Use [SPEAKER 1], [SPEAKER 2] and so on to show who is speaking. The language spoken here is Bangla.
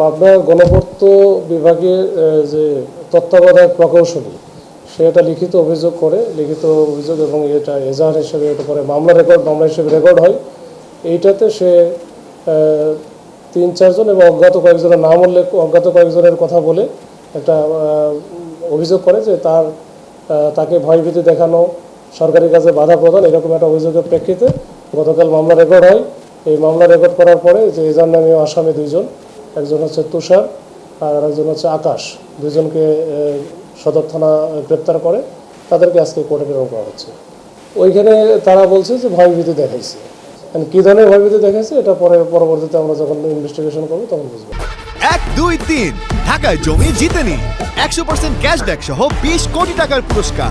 [SPEAKER 1] পাবনা গণপূর্ত বিভাগের যে তত্ত্বাবধায়ক প্রকৌশলী, সে এটা লিখিত অভিযোগ করে, লিখিত অভিযোগ এবং এটা এজাহার হিসেবে, এটা পরে মামলা রেকর্ড, মামলা হিসেবে রেকর্ড হয়। এইটাতে সে তিন চারজন এবং অজ্ঞাত কয়েকজনের নাম উল্লেখ, অজ্ঞাত কয়েকজনের কথা বলে একটা অভিযোগ করে যে তার তাকে ভয়ভীতি দেখানো, সরকারি কাজে বাধা প্রদান, এরকম একটা অভিযোগের প্রেক্ষিতে গতকাল মামলা রেকর্ড হয়। এই মামলা রেকর্ড করার পরে যে এজার নামীয় আসামি দুইজন একজন হচ্ছে তুষার, আর একজন হচ্ছে আকাশ। দুজনকে সদর থানা গ্রেপ্তার করে, তাদেরকে আজকে কোর্টে প্রেরণ করা হচ্ছে। ওইখানে তারা বলছে যে ভয়ভীতি দেখাইছে। And কী ধরনের ভয়ভীতি দেখাইছে, এটা পরে, পরবর্তীতে আমরা যখন ইনভেস্টিগেশন করব, তখন বুঝব।
[SPEAKER 2] এক, দুই, তিন, ঢাকায় জমি জিতে নিন একশো পার্সেন্ট ক্যাশব্যাক সহ বিশ কোটি টাকার পুরস্কার।